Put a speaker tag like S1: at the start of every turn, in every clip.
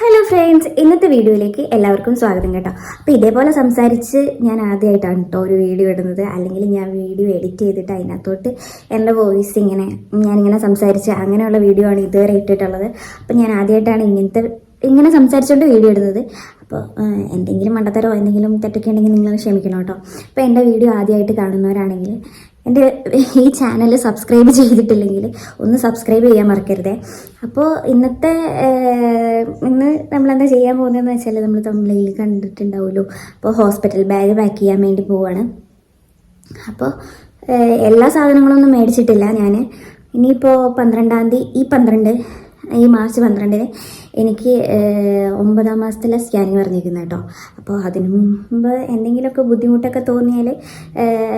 S1: Hello friends ഇന്നത്തെ വീഡിയോയിലേക്ക് എല്ലാവർക്കും സ്വാഗതം കേട്ടോ. അപ്പോൾ ഇതേപോലെ സംസാരിച്ച് ഞാൻ ആദ്യമായിട്ടാണ് കേട്ടോ ഒരു വീഡിയോ ഇടുന്നത്. അല്ലെങ്കിൽ ഞാൻ വീഡിയോ എഡിറ്റ് ചെയ്തിട്ട് അതിനകത്തോട്ട് എന്റെ വോയിസ് ഇങ്ങനെ ഞാനിങ്ങനെ സംസാരിച്ച് അങ്ങനെയുള്ള വീഡിയോ ആണ് ഇതുവരെ ഇട്ടിട്ടുള്ളത്. അപ്പോൾ ഞാൻ ആദ്യമായിട്ടാണ് ഇങ്ങനത്തെ ഇങ്ങനെ സംസാരിച്ചുകൊണ്ട് വീഡിയോ ഇടുന്നത്. അപ്പോൾ എന്തെങ്കിലും മണ്ടത്തരോ എന്തെങ്കിലും തെറ്റൊക്കെ ഉണ്ടെങ്കിൽ നിങ്ങൾ ക്ഷമിക്കണം കേട്ടോ അപ്പോൾ എന്റെ വീഡിയോ ആദ്യമായിട്ട് കാണുന്നവരാണെങ്കിൽ എന്റെ ഈ ചാനൽ സബ്സ്ക്രൈബ് ചെയ്തിട്ടില്ലെങ്കിൽ ഒന്ന് സബ്സ്ക്രൈബ് ചെയ്യാൻ മറക്കരുതേ. അപ്പോൾ ഇന്നത്തെ ഇന്ന് നമ്മളെന്താ ചെയ്യാൻ പോകുന്നതെന്ന് വെച്ചാൽ നമ്മൾ തമിഴിൽ കണ്ടിട്ടുണ്ടാവുമല്ലോ. അപ്പോൾ ഹോസ്പിറ്റൽ ബാഗ് പാക്ക് ചെയ്യാൻ വേണ്ടി പോവാണ്. അപ്പോൾ എല്ലാ സാധനങ്ങളൊന്നും മേടിച്ചിട്ടില്ല ഞാൻ. ഇനിയിപ്പോൾ പന്ത്രണ്ടാം തീയതി ഈ പന്ത്രണ്ട് ഈ മാർച്ച് പന്ത്രണ്ടിന് എനിക്ക് ഒമ്പതാം മാസത്തിലെ സ്കാനിങ് പറഞ്ഞിരിക്കുന്നത് കേട്ടോ. അപ്പോൾ അതിന് മുമ്പ് എന്തെങ്കിലുമൊക്കെ ബുദ്ധിമുട്ടൊക്കെ തോന്നിയാൽ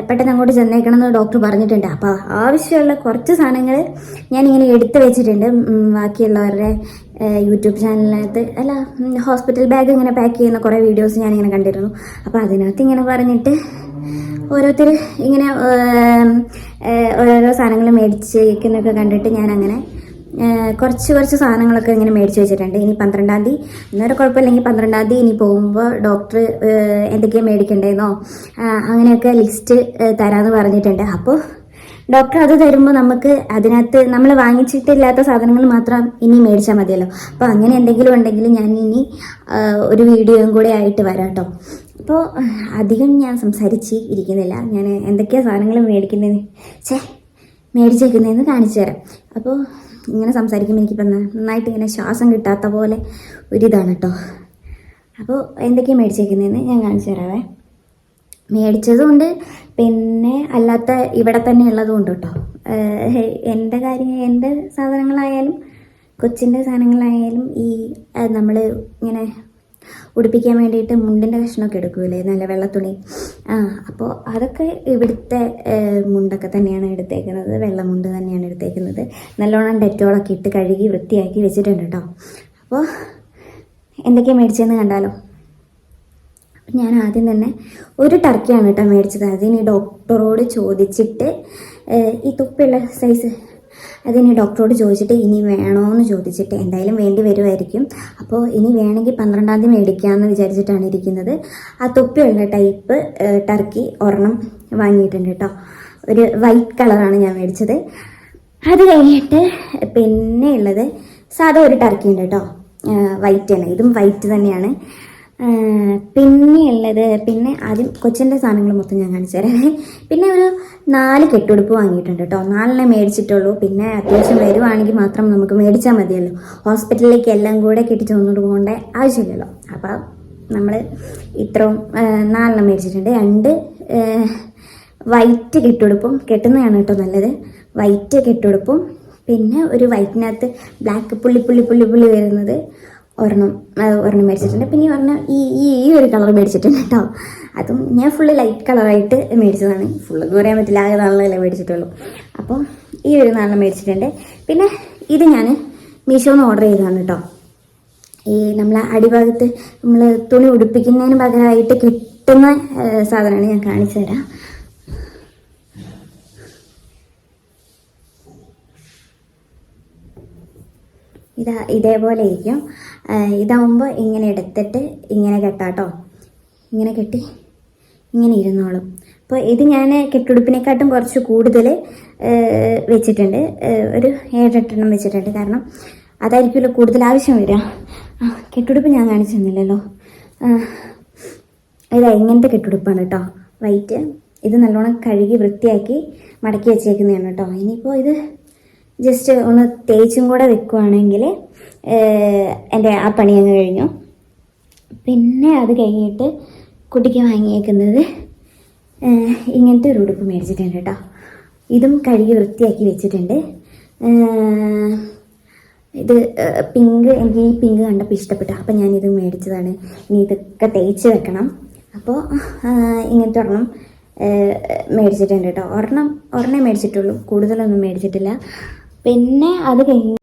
S1: പെട്ടെന്ന് അങ്ങോട്ട് ചെന്നേക്കണം എന്ന് ഡോക്ടർ പറഞ്ഞിട്ടുണ്ട്. അപ്പോൾ ആവശ്യമുള്ള കുറച്ച് സാധനങ്ങൾ ഞാനിങ്ങനെ എടുത്തു വെച്ചിട്ടുണ്ട്. ബാക്കിയുള്ളവരുടെ യൂട്യൂബ് ചാനലിനകത്ത് അല്ല ഹോസ്പിറ്റൽ ബാഗ് ഇങ്ങനെ പാക്ക് ചെയ്യുന്ന കുറേ വീഡിയോസ് ഞാനിങ്ങനെ കണ്ടിരുന്നു. അപ്പോൾ അതിനകത്ത് ഇങ്ങനെ പറഞ്ഞിട്ട് ഓരോരുത്തർ ഇങ്ങനെ ഓരോരോ സാധനങ്ങൾ മേടിച്ച് വയ്ക്കുന്നൊക്കെ കണ്ടിട്ട് ഞാനങ്ങനെ കുറച്ച് കുറച്ച് സാധനങ്ങളൊക്കെ ഇങ്ങനെ മേടിച്ച് വെച്ചിട്ടുണ്ട്. ഇനി പന്ത്രണ്ടാം തീയതി. ഇന്നൊരു കുഴപ്പമില്ലെങ്കിൽ പന്ത്രണ്ടാം തീയതി ഇനി പോകുമ്പോൾ ഡോക്ടർ എന്തൊക്കെയാണ് മേടിക്കണ്ടേന്നോ അങ്ങനെയൊക്കെ ലിസ്റ്റ് തരാമെന്ന് പറഞ്ഞിട്ടുണ്ട്. അപ്പോൾ ഡോക്ടർ അത് തരുമ്പോൾ നമുക്ക് അതിനകത്ത് നമ്മൾ വാങ്ങിച്ചിട്ടില്ലാത്ത സാധനങ്ങൾ മാത്രം ഇനി മേടിച്ചാൽ മതിയല്ലോ. അപ്പോൾ അങ്ങനെ എന്തെങ്കിലും ഉണ്ടെങ്കിൽ ഞാൻ ഇനി ഒരു വീഡിയോയും കൂടെ ആയിട്ട് വരാം കേട്ടോ. അപ്പോൾ അധികം ഞാൻ സംസാരിച്ച് ഇരിക്കുന്നില്ല. ഞാൻ എന്തൊക്കെയാണ് സാധനങ്ങൾ മേടിക്കുന്നതെന്ന് ചേ മേടിച്ചേക്കുന്നതെന്ന് കാണിച്ചു തരാം. അപ്പോൾ ഇങ്ങനെ സംസാരിക്കുമ്പോൾ എനിക്കിപ്പോൾ നന്നായിട്ട് ഇങ്ങനെ ശ്വാസം കിട്ടാത്ത പോലെ ഒരിതാണ് കേട്ടോ അപ്പോൾ എന്തൊക്കെയാണ് മേടിച്ചേക്കുന്നതെന്ന് ഞാൻ കാണിച്ചു തരാവേ. മേടിച്ചതുകൊണ്ട് പിന്നെ അല്ലാത്ത ഇവിടെ തന്നെ ഉള്ളതുകൊണ്ട് കേട്ടോ എന്റെ കാര്യം എന്റെ സാധനങ്ങളായാലും കൊച്ചിന്റെ സാധനങ്ങളായാലും ഈ നമ്മൾ ഇങ്ങനെ ഉടുപ്പിക്കാൻ വേണ്ടിയിട്ട് മുണ്ടിന്റെ കഷ്ണമൊക്കെ എടുക്കൂലേ? നല്ല വെള്ള തുണി ആ അപ്പോൾ അതൊക്കെ ഇവിടുത്തെ മുണ്ടൊക്കെ തന്നെയാണ് എടുത്തേക്കുന്നത്. വെള്ള മുണ്ട് തന്നെയാണ് എടുത്തേക്കുന്നത്. നല്ലോണം ഡെറ്റോളൊക്കെ ഇട്ട് കഴുകി വൃത്തിയാക്കി വെച്ചിട്ടുണ്ട് കേട്ടോ അപ്പോൾ എന്തൊക്കെയാണ് മേടിച്ചതെന്ന് കണ്ടാലോ? ഞാൻ ആദ്യം തന്നെ ഒരു ടർക്കിയാണ് കേട്ടോ മേടിച്ചത്. അതിന് ഡോക്ടറോട് ചോദിച്ചിട്ട് ഈ തുപ്പുള്ള സൈസ് അതിന് ഡോക്ടറോട് ചോദിച്ചിട്ട് ഇനി വേണോന്ന് ചോദിച്ചിട്ട് എന്തായാലും വേണ്ടി വരുമായിരിക്കും അപ്പോൾ ഇനി വേണമെങ്കിൽ പന്ത്രണ്ടാം തീയതി മേടിക്കാമെന്ന് വിചാരിച്ചിട്ടാണ് ഇരിക്കുന്നത്. ആ തൊപ്പിയുള്ള ടൈപ്പ് ടർക്കി ഒരെണ്ണം വാങ്ങിയിട്ടുണ്ട് കേട്ടോ ഒരു വൈറ്റ് കളറാണ് ഞാൻ മേടിച്ചത്. അത് കഴിഞ്ഞിട്ട് പിന്നെ ഉള്ളത് സാധാ ഒരു ടർക്കി ഉണ്ട് കേട്ടോ വൈറ്റ് തന്നെ ഇതും വൈറ്റ് തന്നെയാണ്. ആ, പിന്നെ ആദ്യം കൊച്ചിന്റെ സാധനങ്ങൾ മൊത്തം ഞാൻ കാണിച്ചു തരാം. പിന്നെ ഒരു നാല് കെട്ടുടുപ്പ് വാങ്ങിയിട്ടുണ്ട് കേട്ടോ. നാലിനെ മേടിച്ചിട്ടുള്ളൂ. പിന്നെ അത്യാവശ്യം വരുവാണെങ്കിൽ മാത്രം നമുക്ക് മേടിച്ചാൽ മതിയല്ലോ. ഹോസ്പിറ്റലിലേക്ക് എല്ലാം കൂടെ കെട്ടിച്ച് വന്നിട്ട് പോകേണ്ട ആവശ്യമില്ലല്ലോ. അപ്പോൾ നമ്മൾ ഇത്രയും നാലെണ്ണം മേടിച്ചിട്ടുണ്ട്. രണ്ട് വൈറ്റ് കെട്ടുടുപ്പും. കെട്ടുന്നതാണ് കേട്ടോ നല്ലത്. വൈറ്റ് കെട്ടുടുപ്പും. പിന്നെ ഒരു വൈറ്റിനകത്ത് ബ്ലാക്ക് പുള്ളി പുള്ളി പുള്ളി പുള്ളി വരുന്നത്. ഒരെണ്ണം ഒരെണ്ണം മേടിച്ചിട്ടുണ്ട്. പിന്നെ പറഞ്ഞ ഈ ഈ ഈ ഒരു കളർ മേടിച്ചിട്ടുണ്ട് കേട്ടോ. അതും ഞാൻ ഫുള്ള് ലൈറ്റ് കളറായിട്ട് മേടിച്ചതാണ്. ഫുള്ള് എന്ന് പറയാൻ പറ്റില്ല ആകെ നാളെ മേടിച്ചിട്ടുള്ളൂ. അപ്പോൾ ഈ ഒരു നാളെ മേടിച്ചിട്ടുണ്ട്. പിന്നെ ഇത് ഞാൻ മീഷോന്ന് ഓർഡർ ചെയ്തതാണ് കേട്ടോ. ഈ നമ്മളെ അടിഭാഗത്ത് നമ്മൾ തുണി ഉടുപ്പിക്കുന്നതിന് പകരമായിട്ട് കിട്ടുന്ന സാധനമാണ് ഞാൻ കാണിച്ചു തരാം. ഇതാ ഇതേപോലെ ഇരിക്കും ഇതാവുമ്പോൾ ഇങ്ങനെ എടുത്തിട്ട് ഇങ്ങനെ കെട്ടാട്ടോ. ഇങ്ങനെ കെട്ടി ഇങ്ങനെ ഇരുന്നോളും. അപ്പോൾ ഇത് ഞാൻ കെട്ടുടുപ്പിനെക്കാട്ടും കുറച്ച് കൂടുതൽ വെച്ചിട്ടുണ്ട്. ഒരു ഏഴെട്ടെണ്ണം വെച്ചിട്ടുണ്ട്. കാരണം അതായിരിക്കുമല്ലോ കൂടുതൽ ആവശ്യം വരിക. കെട്ടുടുപ്പ് ഞാൻ കാണിച്ചു തന്നില്ലല്ലോ. ഇതാ ഇങ്ങനത്തെ കെട്ടുടുപ്പാണ് കേട്ടോ. വൈറ്റ്. ഇത് നല്ലോണം കഴുകി വൃത്തിയാക്കി മടക്കി വെച്ചേക്കുന്നതാണ് കേട്ടോ. ഇനിയിപ്പോൾ ഇത് ജസ്റ്റ് ഒന്ന് തേച്ചും കൂടെ വെക്കുവാണെങ്കിൽ എന്റെ ആ പണി അങ്ങ് കഴിഞ്ഞു. പിന്നെ അത് കഴിഞ്ഞിട്ട് കുട്ടിക്ക് വാങ്ങിയേക്കുന്നത് ഇങ്ങനത്തെ ഒരു ഉടുപ്പ് മേടിച്ചിട്ടുണ്ട് കേട്ടോ. ഇതും കഴുകി വൃത്തിയാക്കി വെച്ചിട്ടുണ്ട്. ഇത് പിങ്ക് എനിക്ക് ഈ പിങ്ക് കണ്ടപ്പോൾ ഇഷ്ടപ്പെട്ടു. അപ്പം ഞാനിത് മേടിച്ചതാണ്. ഇനി ഇതൊക്കെ തേച്ച് വെക്കണം. അപ്പോൾ ഇങ്ങനത്തെ ഒരെണ്ണം മേടിച്ചിട്ടുണ്ട് കേട്ടോ. ഒരെണ്ണം ഒരെണ്ണേ മേടിച്ചിട്ടുള്ളൂ. കൂടുതലൊന്നും മേടിച്ചിട്ടില്ല. പിന്നെ അത് കഴിഞ്ഞ്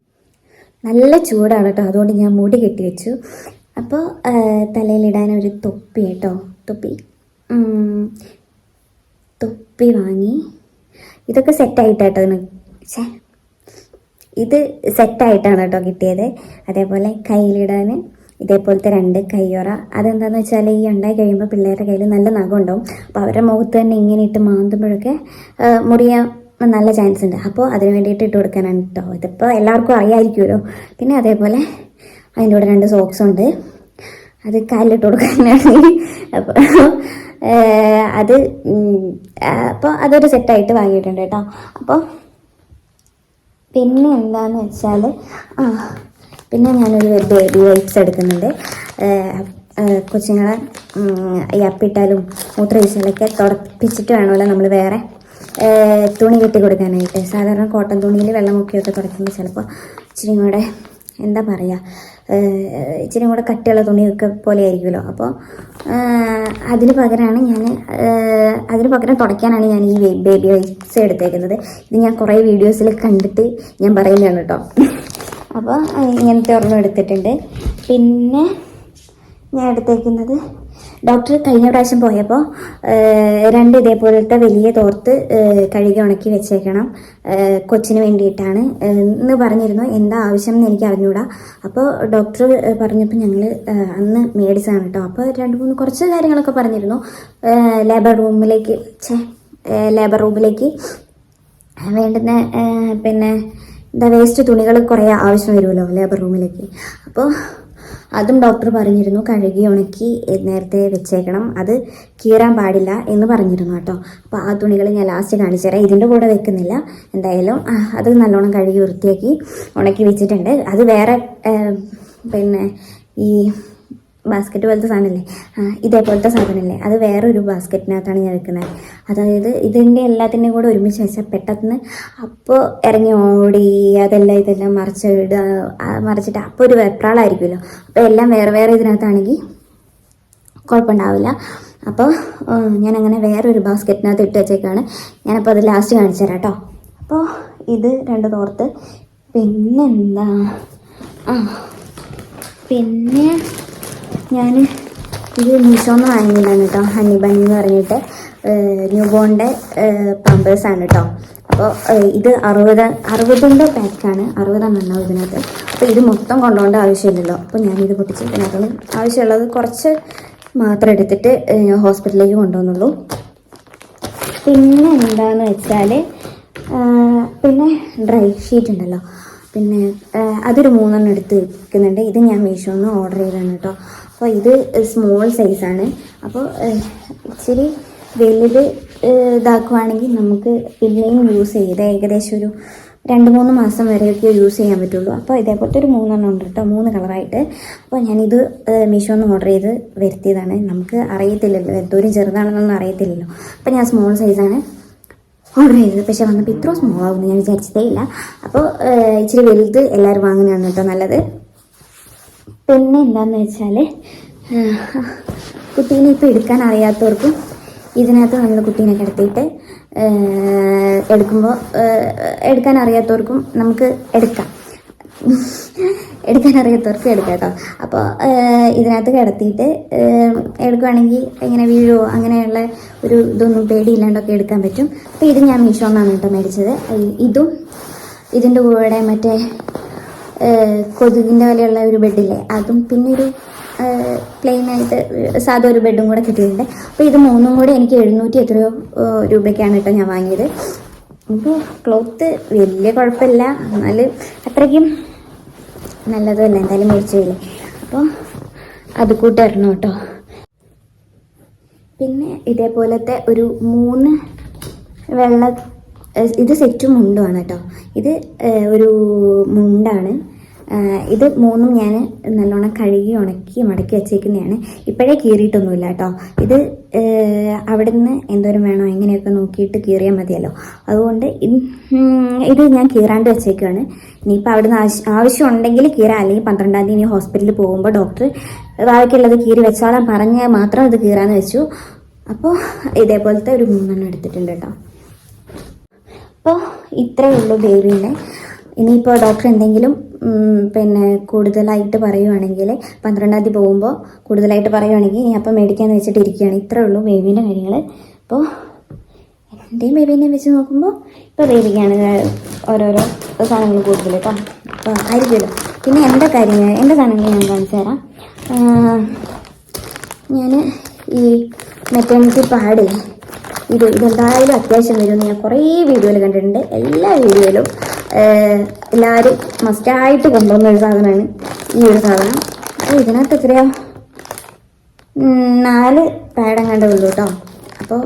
S1: നല്ല ചൂടാണ് കേട്ടോ. അതുകൊണ്ട് ഞാൻ മുടി കെട്ടി വെച്ചു. അപ്പോൾ തലയിലിടാൻ ഒരു തൊപ്പി കേട്ടോ. തൊപ്പി. തൊപ്പി വാങ്ങി. ഇതൊക്കെ സെറ്റായിട്ടാട്ടോ ഛേ. ഇത് സെറ്റായിട്ടാണ് കേട്ടോ കിട്ടിയത്. അതേപോലെ കയ്യിലിടാൻ ഇതേപോലത്തെ രണ്ട് കയ്യൊറ. അതെന്താണെന്ന് വെച്ചാൽ ഈ ഉണ്ടായി കഴിയുമ്പോൾ പിള്ളേരുടെ കയ്യിൽ നല്ല നഖം ഉണ്ടാവും. അപ്പോൾ അവരുടെ മുഖത്ത് തന്നെ ഇങ്ങനെ ഇട്ട് മാന്തുമ്പോഴൊക്കെ മുറിയാൻ നല്ല ചാൻസ് ഉണ്ട്. അപ്പോൾ അതിന് വേണ്ടിയിട്ട് ഇട്ട് കൊടുക്കാനാണ് കേട്ടോ ഇതിപ്പോൾ എല്ലാവർക്കും അറിയാമായിരിക്കുമല്ലോ പിന്നെ അതേപോലെ അതിന്റെ കൂടെ രണ്ട് സോക്സ് ഉണ്ട്. അത് കാലിലിട്ട് കൊടുക്കാനാണ്. അപ്പോൾ അത് അപ്പോൾ അതൊരു സെറ്റായിട്ട് വാങ്ങിയിട്ടുണ്ട് കേട്ടോ അപ്പോൾ പിന്നെ എന്താന്ന് വെച്ചാൽ ആ പിന്നെ ഞാനൊരു ബേബി വൈപ്സ് എടുക്കുന്നുണ്ട്. കൊച്ചുങ്ങളെ ഈ അപ്പിട്ടാലും മൂത്രമൊഴിച്ചാലൊക്കെ തുടപ്പിച്ചിട്ട് വേണമല്ലോ നമ്മൾ വേറെ തുണി കെട്ടി കൊടുക്കാനായിട്ട്. സാധാരണ കോട്ടൺ തുണിയിൽ വെള്ളം മുക്കിയൊക്കെ തുടയ്ക്കുമ്പോൾ ചിലപ്പോൾ ഇച്ചിരി കൂടെ എന്താ പറയുക ഇച്ചിരി കൂടെ കട്ടിയുള്ള തുണിയൊക്കെ പോലെ ആയിരിക്കുമല്ലോ. അപ്പോൾ അതിന് പകരമാണ് ഞാൻ അതിന് പകരം തുടയ്ക്കാനാണ് ഞാൻ ഈ ബേബി വൈപ്സ് എടുത്തേക്കുന്നത്. ഇത് ഞാൻ കുറേ വീഡിയോസിൽ കണ്ടിട്ട് ഞാൻ പറയുന്നതാണ് കേട്ടോ. അപ്പോൾ ഇങ്ങനത്തെ ഓർമ്മ എടുത്തിട്ടുണ്ട്. പിന്നെ ഞാൻ എടുത്തേക്കുന്നത് ഡോക്ടർ കഴിഞ്ഞ പ്രാവശ്യം പോയപ്പോൾ രണ്ട് ഇതേപോലത്തെ വലിയ തോർത്ത് കഴുകി ഉണക്കി വെച്ചേക്കണം കൊച്ചിന് വേണ്ടിയിട്ടാണ്. എന്ന് പറഞ്ഞിരുന്നു എന്താ ആവശ്യം എന്ന് എനിക്ക് അറിഞ്ഞൂടാ. അപ്പോൾ ഡോക്ടർ പറഞ്ഞപ്പോൾ ഞങ്ങൾ അന്ന് മേടിച്ചതാണ് കേട്ടോ അപ്പോൾ രണ്ട് മൂന്ന് കുറച്ച് കാര്യങ്ങളൊക്കെ പറഞ്ഞിരുന്നു. ലേബർ റൂമിലേക്ക് ലേബർ റൂമിലേക്ക് വേണ്ടുന്ന പിന്നെ എന്താ വേസ്റ്റ് തുണികൾ കുറേ ആവശ്യം വരുമല്ലോ ലേബർ റൂമിലേക്ക് അപ്പോൾ അതും ഡോക്ടർ പറഞ്ഞിരുന്നു കഴുകി ഉണക്കി നേരത്തെ വെച്ചേക്കണം. അത് കീറാൻ പാടില്ല എന്ന് പറഞ്ഞിരുന്നു കേട്ടോ. അപ്പോൾ ആ തുണികൾ ഞാൻ ലാസ്റ്റ് കാണിച്ചു തരാം. ഇതിന്റെ കൂടെ വെക്കുന്നില്ല. എന്തായാലും അത് നല്ലോണം കഴുകി വൃത്തിയാക്കി ഉണക്കി വെച്ചിട്ടുണ്ട്. അത് വേറെ പിന്നെ ഈ ബാസ്ക്കറ്റ് പോലത്തെ സാധനമല്ലേ ഇതേപോലത്തെ സാധനമല്ലേ അത് വേറൊരു ബാസ്ക്കറ്റിനകത്താണ് ഞാൻ വെക്കുന്നത്. അതായത് ഇതിന്റെ എല്ലാത്തിന്റെയും കൂടെ ഒരുമിച്ച് വെച്ചാൽ പെട്ടെന്ന് അപ്പോൾ ഇറങ്ങി ഓടി അതെല്ലാം ഇതെല്ലാം മറിച്ചിടുക മറിച്ചിട്ട് അപ്പോൾ ഒരു വെപ്രാളായിരിക്കുമല്ലോ. അപ്പോൾ എല്ലാം വേറെ വേറെ ഇതിനകത്താണെങ്കിൽ കുഴപ്പമുണ്ടാവില്ല. അപ്പോൾ ഞാനങ്ങനെ വേറൊരു ബാസ്ക്കറ്റിനകത്ത് ഇട്ട് വെച്ചേക്കാണ്. ഞാനപ്പോൾ അത് ലാസ്റ്റ് കാണിച്ചു തരാം കേട്ടോ അപ്പോൾ ഇത് രണ്ട് തോർത്ത്. പിന്നെന്താ? ആ പിന്നെ ഞാൻ ഇത് മീഷോന്ന് വാങ്ങിയതാണ് കേട്ടോ. ഹണി ബണ്ണി എന്ന് പറഞ്ഞിട്ട് ന്യൂ ബോണിന്റെ ആണ് കേട്ടോ. അപ്പോൾ ഇത് അറുപത് അറുപതിന്റെ പാക്കാണ് അറുപതാണ് ഉണ്ടാവും ഇതിനകത്ത്. അപ്പോൾ ഇത് മൊത്തം കൊണ്ടുപോകേണ്ട ആവശ്യമില്ലല്ലോ. അപ്പോൾ ഞാനിത് പൊട്ടിച്ച് ഇതിനകത്ത് ആവശ്യമുള്ളത് കുറച്ച് മാത്രം എടുത്തിട്ട് ഹോസ്പിറ്റലിലേക്ക് കൊണ്ടുവന്നുള്ളൂ. പിന്നെ എന്താണെന്ന് വെച്ചാൽ പിന്നെ ഡ്രൈ ഷീറ്റ് ഉണ്ടല്ലോ. പിന്നെ അതൊരു മൂന്നെണ്ണം എടുത്ത് വെക്കുന്നുണ്ട്. ഇത് ഞാൻ മീഷോന്ന് ഓർഡർ ചെയ്തതാണ് കേട്ടോ. അപ്പോൾ ഇത് സ്മോൾ സൈസാണ് അപ്പോൾ ഇച്ചിരി വലുത് ഇതാക്കുവാണെങ്കിൽ നമുക്ക് പിന്നെയും യൂസ് ചെയ്ത് ഏകദേശം ഒരു രണ്ട് മൂന്ന് മാസം വരെയൊക്കെ യൂസ് ചെയ്യാൻ പറ്റുള്ളൂ. അപ്പോൾ ഇതേപോലത്തെ ഒരു മൂന്നെണ്ണം ഉണ്ട് കേട്ടോ. മൂന്ന് കളറായിട്ട് അപ്പോൾ ഞാനിത് മീഷോന്ന് ഓർഡർ ചെയ്ത് വരുത്തിയതാണ്. നമുക്ക് അറിയത്തില്ലല്ലോ. എന്തോരം ചെറുതാണെന്നൊന്നും അറിയത്തില്ലല്ലോ. അപ്പോൾ ഞാൻ സ്മോൾ സൈസാണ് ഓർഡർ ചെയ്തത്. പക്ഷെ വന്നപ്പോൾ ഇത്ര സ്മോൾ ഞാൻ വിചാരിച്ചതേ ഇല്ല. അപ്പോൾ ഇച്ചിരി വലുത് എല്ലാവരും വാങ്ങുന്നതാണ് കേട്ടോ നല്ലത്. പിന്നെ എന്താണെന്ന് വെച്ചാൽ കുട്ടീനെ ഇപ്പോൾ എടുക്കാൻ അറിയാത്തവർക്കും ഇതിനകത്ത് നമ്മൾ കുട്ടീനെ കിടത്തിയിട്ട് എടുക്കുമ്പോൾ എടുക്കാൻ അറിയാത്തവർക്കും നമുക്ക് എടുക്കാം. എടുക്കാൻ അറിയാത്തവർക്ക് എടുക്കാം കേട്ടോ അപ്പോൾ ഇതിനകത്ത് കിടത്തിയിട്ട് എടുക്കുവാണെങ്കിൽ ഇങ്ങനെ വീഴുമോ അങ്ങനെയുള്ള ഒരു ഇതൊന്നും പേടിയില്ലാണ്ടൊക്കെ എടുക്കാൻ പറ്റും. അപ്പോൾ ഇത് ഞാൻ മീഷോ മീഷോന്നാണ് കേട്ടോ മേടിച്ചത്. ഇതും ഇതിന്റെ കൂടെ മറ്റേ കൊതുകിന്റെ പോലെയുള്ള ഒരു ബെഡില്ലേ അതും പിന്നെ ഒരു പ്ലെയിൻ ആയിട്ട് സാധാ ഒരു ബെഡും കൂടെ കിട്ടിയിട്ടുണ്ട്. അപ്പോൾ ഇത് മൂന്നും കൂടെ എനിക്ക് എഴുന്നൂറ്റി എത്രയോ രൂപയ്ക്കാണ് കേട്ടോ ഞാൻ വാങ്ങിയത്. അപ്പോൾ ക്ലോത്ത് വലിയ കുഴപ്പമില്ല. എന്നാൽ അത്രയ്ക്കും നല്ലതുമല്ല എന്തായാലും മേടിച്ചില്ലേ അപ്പോൾ അത് കൂട്ടായിരുന്നു കേട്ടോ. പിന്നെ ഇതേപോലത്തെ ഒരു മൂന്ന് വെള്ള ഇത് സെറ്റും മുണ്ടുമാണ് കേട്ടോ. ഇത് ഒരു മുണ്ടാണ്. ഇത് മൂന്നും ഞാൻ നല്ലോണം കഴുകി ഉണക്കി മടക്കി വെച്ചേക്കുന്നതാണ്. ഇപ്പോഴേ കീറിയിട്ടൊന്നുമില്ല കേട്ടോ. ഇത് അവിടെ നിന്ന് എന്തോരം വേണോ എങ്ങനെയൊക്കെ നോക്കിയിട്ട് കീറിയാൽ മതിയല്ലോ. അതുകൊണ്ട് ഇത് ഞാൻ കീറാണ്ട് വെച്ചേക്കുകയാണ് ഇനിയിപ്പോൾ അവിടെ നിന്ന് ആവശ്യം ആവശ്യമുണ്ടെങ്കിൽ കീറാം. അല്ലെങ്കിൽ പന്ത്രണ്ടാം തീയതി ഇനി ഹോസ്പിറ്റലിൽ പോകുമ്പോൾ ഡോക്ടർ ബാക്കിയുള്ളത് കീറി വെച്ചാലും പറഞ്ഞ് മാത്രം അത് കീറാന്ന് വെച്ചു. അപ്പോൾ ഇതേപോലത്തെ ഒരു മൂന്നെണ്ണം എടുത്തിട്ടുണ്ട് കേട്ടോ. അപ്പോൾ ഇത്രയേ ഉള്ളൂ ബേബീന്റെ ഇനിയിപ്പോൾ ഡോക്ടർ എന്തെങ്കിലും പിന്നെ കൂടുതലായിട്ട് പറയുവാണെങ്കിൽ പന്ത്രണ്ടാം തീയതി പോകുമ്പോൾ കൂടുതലായിട്ട് പറയുവാണെങ്കിൽ ഇനി അപ്പം മേടിക്കാന്ന് വെച്ചിട്ടിരിക്കുകയാണ് ഇത്രേ ഉള്ളൂ ബേബീന്റെ കാര്യങ്ങൾ അപ്പോൾ എന്റെയും ബേബീനെയും വെച്ച് നോക്കുമ്പോൾ ഇപ്പോൾ ബേബിക്കാണ് ഓരോരോ സാധനങ്ങൾ കൂടുതൽ കേട്ടോ. അപ്പോൾ ആയിരിക്കുമല്ലോ. പിന്നെ എന്റെ കാര്യങ്ങൾ എന്റെ സാധനങ്ങൾ ഞാൻ കാണിച്ചു തരാം. ഞാൻ ഈ മെറ്റേണിറ്റി പാടില്ലേ ഇത് ഇതെന്തായാലും അത്യാവശ്യം വരുമെന്ന് ഞാൻ കുറേ വീഡിയോയിൽ കണ്ടിട്ടുണ്ട്. എല്ലാ വീഡിയോയിലും എല്ലാവരും മസ്റ്റായിട്ട് കൊണ്ടുവന്ന ഒരു സാധനമാണ്. ഈ ഒരു സാധനം. ഇതിനകത്ത് എത്രയാ? നാല് പാഡം കണ്ടേ ഉള്ളൂ കേട്ടോ അപ്പോൾ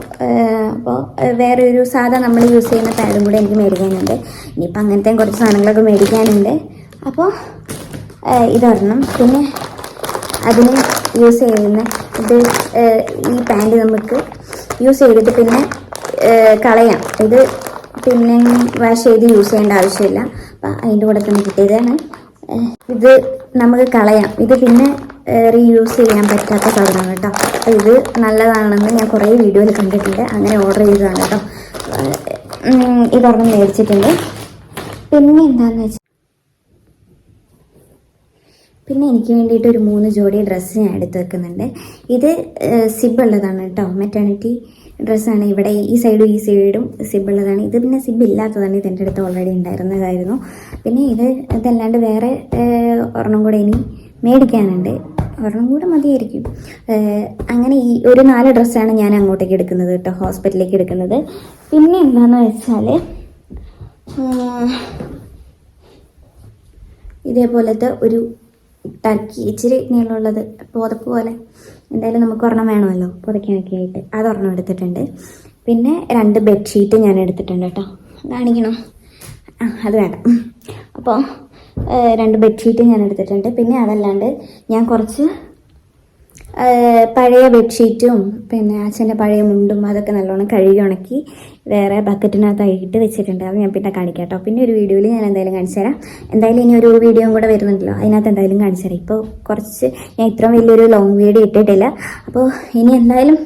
S1: അപ്പോൾ വേറെ ഒരു സാധാ നമ്മൾ യൂസ് ചെയ്യുന്ന പാഡും കൂടെ എനിക്ക് മേടിക്കാനുണ്ട്. ഇനിയിപ്പോൾ അങ്ങനത്തെ കുറച്ച് സാധനങ്ങളൊക്കെ മേടിക്കാനുണ്ട്. അപ്പോൾ ഇതൊരെണ്ണം. പിന്നെ അതിന് യൂസ് ചെയ്യുന്ന ഇത് ഈ പാന്റ് നമുക്ക് യൂസ് ചെയ്തിട്ട് പിന്നെ കളയാം. ഇത് പിന്നെ വാഷ് ചെയ്ത് യൂസ് ചെയ്യേണ്ട ആവശ്യമില്ല. അപ്പം അതിന്റെ കൂടെ തന്നെ കിട്ടിയതാണ്. ഇത് നമുക്ക് കളയാം. ഇത് പിന്നെ റീയൂസ് ചെയ്യാൻ പറ്റാത്ത സാധനമാണ് കേട്ടോ. അപ്പോൾ ഇത് നല്ലതാണെന്ന് ഞാൻ കുറേ വീഡിയോയിൽ കണ്ടിട്ടുണ്ട്. അങ്ങനെ ഓർഡർ ചെയ്തതാണ് കേട്ടോ. ഇതൊരെണ്ണം മേടിച്ചിട്ടുണ്ട്. പിന്നെ എന്താണെന്ന് വെച്ചാൽ പിന്നെ എനിക്ക് വേണ്ടിയിട്ട് ഒരു മൂന്ന് ജോഡി ഡ്രസ്സ് ഞാൻ എടുത്ത് വെക്കുന്നുണ്ട്. ഇത് സിബ് ഉള്ളതാണ് കേട്ടോ മെറ്റേണിറ്റി ഡ്രസ്സാണ് ഇവിടെ ഈ സൈഡും ഈ സൈഡും സിബ് ഉള്ളതാണ്. ഇത് പിന്നെ സിബ് ഇല്ലാത്തതാണ്. ഇത് എന്റെ അടുത്ത് ഓൾറെഡി ഉണ്ടായിരുന്നതായിരുന്നു. പിന്നെ ഇത് ഇതല്ലാണ്ട് വേറെ ഒരെണ്ണം കൂടെ ഇനി മേടിക്കാനുണ്ട്. ഒരെണ്ണം കൂടെ മതിയായിരിക്കും. അങ്ങനെ ഈ ഒരു നാല് ഡ്രസ്സാണ് ഞാൻ അങ്ങോട്ടേക്ക് എടുക്കുന്നത് കേട്ടോ ഹോസ്പിറ്റലിലേക്ക് എടുക്കുന്നത്. പിന്നെ എന്താണെന്ന് വെച്ചാൽ ഇതേപോലത്തെ ഒരു ടർക്കി ഇച്ചിരി നീളമുള്ളത് പുതപ്പ് പോലെ എന്തായാലും നമുക്ക് ഒരെണ്ണം വേണമല്ലോ പുതയ്ക്കാനൊക്കെ ആയിട്ട്. അതൊരെണ്ണം എടുത്തിട്ടുണ്ട്. പിന്നെ രണ്ട് ബെഡ്ഷീറ്റ് ഞാൻ എടുത്തിട്ടുണ്ട് കേട്ടോ. കാണിക്കണോ? അത് വേണ്ട. അപ്പോൾ രണ്ട് ബെഡ്ഷീറ്റ് ഞാൻ എടുത്തിട്ടുണ്ട്. പിന്നെ അതല്ലാണ്ട് ഞാൻ കുറച്ച് പഴയ ബെഡ്ഷീറ്റും പിന്നെ അച്ഛന്റെ പഴയ മുണ്ടും അതൊക്കെ നല്ലോണം കഴുകി ഉണക്കി വേറെ ബക്കറ്റിനകത്തായിട്ട് വെച്ചിട്ടുണ്ട്. അത് ഞാൻ പിന്നെ കാണിക്കാം കേട്ടോ. പിന്നെ ഒരു വീഡിയോയിൽ ഞാൻ എന്തായാലും കാണിച്ചു തരാം. എന്തായാലും ഇനി ഒരു വീഡിയോയും കൂടെ വരുന്നുണ്ടല്ലോ. അതിനകത്ത് എന്തായാലും കാണിച്ചു തരാം. ഇപ്പോൾ കുറച്ച് ഞാൻ ഇത്രയും വലിയൊരു ലോങ് വീഡിയോ ഇട്ടിട്ടില്ല. അപ്പോൾ ഇനി എന്തായാലും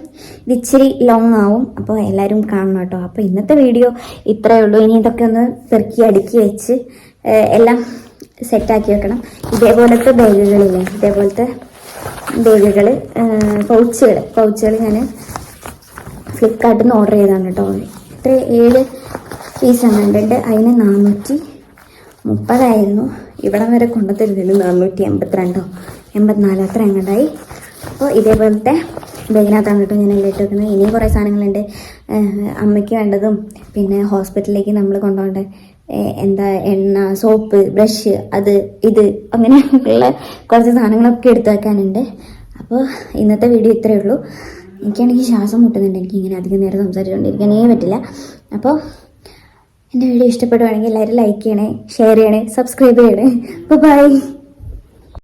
S1: ഇച്ചിരി ലോങ് ആവും. അപ്പോൾ എല്ലാവരും കാണണം കേട്ടോ. അപ്പോൾ ഇന്നത്തെ വീഡിയോ ഇത്രയേ ഉള്ളൂ. ഇനി ഇതൊക്കെ ഒന്ന് പെറുക്കി അടുക്കി വെച്ച് എല്ലാം സെറ്റാക്കി വെക്കണം. ഇതേപോലത്തെ ബാഗുകളില്ലേ? ഇതേപോലത്തെ ബാഗുകൾ പൗച്ചുകൾ പൗച്ചുകൾ ഞാൻ ഫ്ലിപ്കാർട്ടിൽ നിന്ന് ഓർഡർ ചെയ്താണ് കേട്ടോ ഇത്ര ഏഴ് പീസ് എങ്ങാണ്ടുണ്ട് അതിന് നാനൂറ്റി മുപ്പതായിരുന്നു. ഇവിടം വരെ കൊണ്ടുത്തരുന്നതിന് നാനൂറ്റി എൺപത്തിരണ്ടോ? എൺപത്തിനാലോ? അത്ര എങ്ങോട്ടായി അപ്പോൾ ഇതേപോലത്തെ ബാഗിനകത്താണ് കേട്ടോ ഞാൻ എല്ലാം ഇട്ട് വെക്കുന്നത് ഇനിയും കുറേ സാധനങ്ങളുണ്ട്. അമ്മയ്ക്ക് വേണ്ടതും പിന്നെ ഹോസ്പിറ്റലിലേക്ക് നമ്മൾ കൊണ്ടുപോകേണ്ട എന്താ എണ്ണ സോപ്പ് ബ്രഷ് അത് ഇത് അങ്ങനെയുള്ള കുറച്ച് സാധനങ്ങളൊക്കെ എടുത്തു വെക്കാനുണ്ട്. അപ്പോൾ ഇന്നത്തെ വീഡിയോ ഇത്രയേ ഉള്ളൂ. എനിക്കാണെങ്കിൽ ശ്വാസം മുട്ടുന്നുണ്ട്. എനിക്ക് ഇങ്ങനെ അധികം നേരം സംസാരിച്ചുകൊണ്ടിരിക്കാനേ പറ്റില്ല. അപ്പോൾ എന്റെ വീഡിയോ ഇഷ്ടപ്പെടുവാണെങ്കിൽ എല്ലാവരും ലൈക്ക് ചെയ്യണേ ഷെയർ ചെയ്യണേ സബ്സ്ക്രൈബ് ചെയ്യണേ. അപ്പോൾ ബൈ